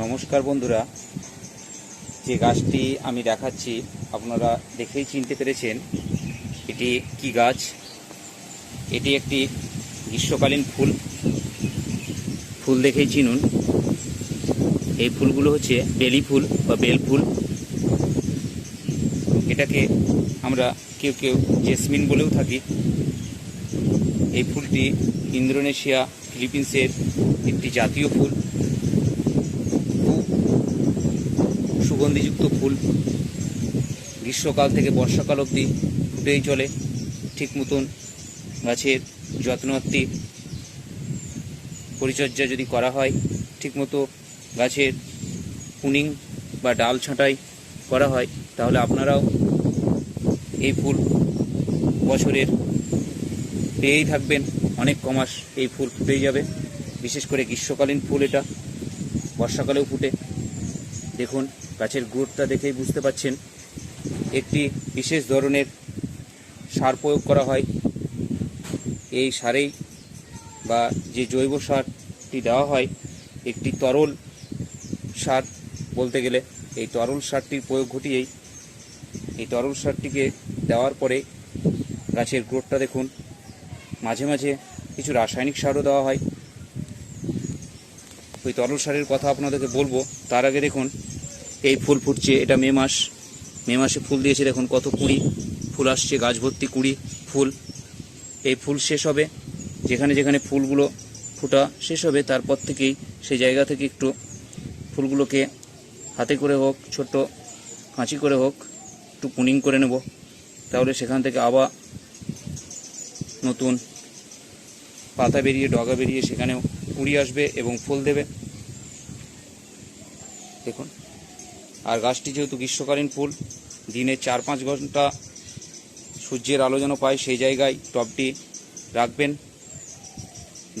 নমস্কার বন্ধুরা, যে গাছটি আমি দেখাচ্ছি, আপনারা দেখেই চিনতে পেরেছেন এটি কি গাছ। এটি একটি গ্রীষ্মকালীন ফুল। ফুল দেখেই চিনুন। এই ফুলগুলো হচ্ছে বেলি ফুল বা বেল ফুল। এটাকে আমরা কেউ কেউ জেসমিন বলেও থাকি। এই ফুলটি ইন্দোনেশিয়া ফিলিপিন্সের একটি জাতীয় ফুল খুব সুগন্ধিযুক্ত ফুল। গ্রীষ্মকাল থেকে বর্ষাকাল অবধি ফুটেই চলে ঠিক মতন। গাছের যত্নআত্তি পরিচর্যা যদি করা হয় ঠিকমতো গাছের পুনিং বা ডাল ছাঁটাই করা হয়, তাহলে আপনারাও এই ফুল বছরের পেয়েই থাকবেন। অনেক কমাস এই ফুল ফুটেই যাবে। বিশেষ করে গ্রীষ্মকালীন ফুল এটা। বর্ষাকালেও ফুটে। দেখুন। গাছের গ্রোথটা দেখেই বুঝতে পাচ্ছেন, একটি বিশেষ ধরনের সার প্রয়োগ করা হয়। এই সারেই বা যে জৈব সারটি দেওয়া হয়, একটি তরল সার বলতে গেলে এই তরল সারটির প্রয়োগ ঘটিয়েই এই তরল সারটিকে দেওয়ার পরে গাছের গ্রোথটা দেখুন। মাঝে মাঝে কিছু রাসায়নিক সারও দেওয়া হয়। ওই তরল সারের কথা আপনাদেরকে বলব, তার আগে দেখুন এই ফুল ফুটছে, এটা মে মাস। মে মাসে ফুল দিয়েছে, দেখুন কত কুড়ি ফুল আসছে, গাছ ভর্তি কুড়ি ফুল। এই ফুল শেষ হবে, যেখানে যেখানে ফুলগুলো ফুটা শেষ হবে, তারপর থেকেই সেই জায়গা থেকে একটু ফুলগুলোকে হাতে করে হোক ছোট কাঁচি করে হোক, একটু পুনিং করে নেব। তাহলে সেখান থেকে আবার নতুন পাতা বেরিয়ে, ডগা বেরিয়ে সেখানেও কুড়ি আসবে এবং ফুল দেবে। দেখুন। আর গাছটি যেহেতু গ্রীষ্মকালীন ফুল, দিনে চার পাঁচ ঘণ্টা সূর্যের আলো যেন পায় সেই জায়গায় টবটি রাখবেন।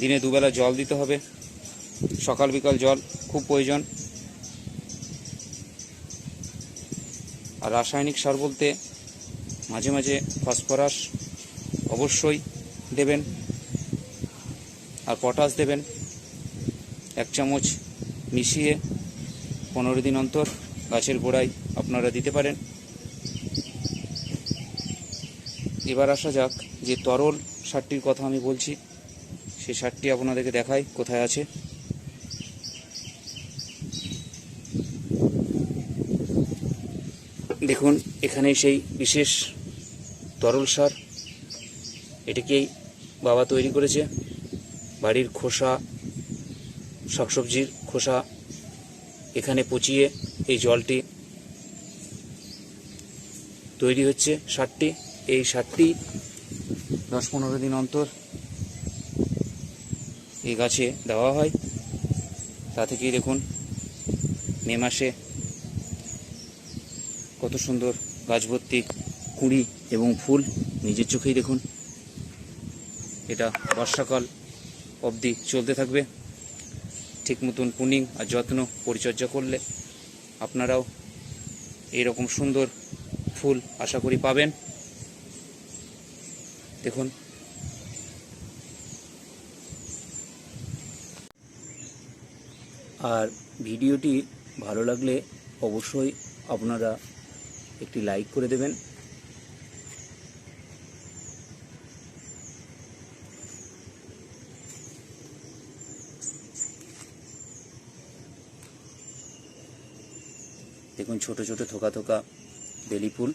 দিনে দুবেলা জল দিতে হবে। সকাল বিকাল জল খুব প্রয়োজন। আর রাসায়নিক সার বলতে মাঝে মাঝে ফসফরাস অবশ্যই দেবেন। আর পটাশ দেবেন। এক চামচ মিশিয়ে পনেরো দিন অন্তর গাছের গোড়ায় আপনারা দিতে পারেন। এবার আসা যাক যে তরল সারটির কথা আমি বলছি সেই সারটি আপনাদেরকে দেখাই কোথায় আছে। দেখুন, এখানে সেই বিশেষ তরল সার এটিকেই বাবা তৈরি করেছে। বাড়ির খোসা, শাকসবজির খোসা এখানে পচিয়ে এই জলটি তৈরি হচ্ছে সারটি এই সারটি দশ পনেরো দিন অন্তর এই গাছে দেওয়া হয়। তা থেকেই দেখুন, মে মাসে কত সুন্দর গাছ ভর্তি কুঁড়ি এবং ফুল নিজের চোখেই দেখুন। এটা বর্ষাকাল অবধি চলতে থাকবে। ঠিক মতন পুনিং আর যত্ন পরিচর্যা করলে আপনারাও এইরকম সুন্দর ফুল আশা করি পাবেন। দেখুন। আর ভিডিওটি ভালো লাগলে অবশ্যই আপনারা একটি লাইক করে দেবেন। দেখুন, ছোট ছোট থোকা থোকা বেলি ফুল।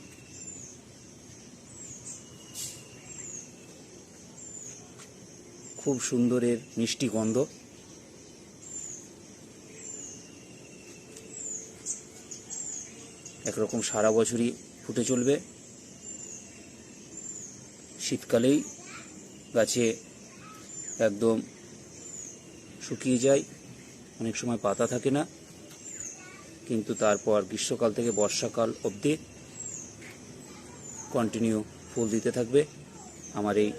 খুব সুন্দরের মিষ্টি গন্ধ। একরকম সারা বছরই ফুটে চলবে। শীতকালেই গাছে একদম শুকিয়ে যায়, অনেক সময় পাতা থাকে না। কিন্তু তারপর গ্রীষ্মকাল থেকে বর্ষাকাল অবধি কন্টিনিউ ফুল দিতে থাকবে। আমার এই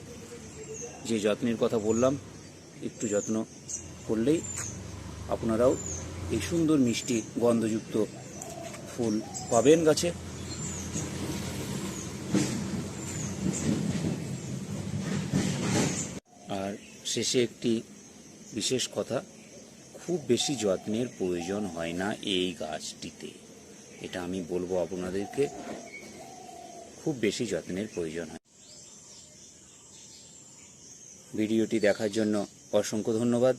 যে যত্নের কথা বললাম, একটু যত্ন করলেই আপনারাও এই সুন্দর মিষ্টি গন্ধযুক্ত ফুল পাবেন গাছে। আর শেষে একটি বিশেষ কথা খুব বেশি যত্নের প্রয়োজন হয় না এই গাছটিতে। এটা আমি বলব আপনাদেরকে, খুব বেশি যত্নের প্রয়োজন হয়। ভিডিওটি দেখার জন্য অসংখ্য ধন্যবাদ।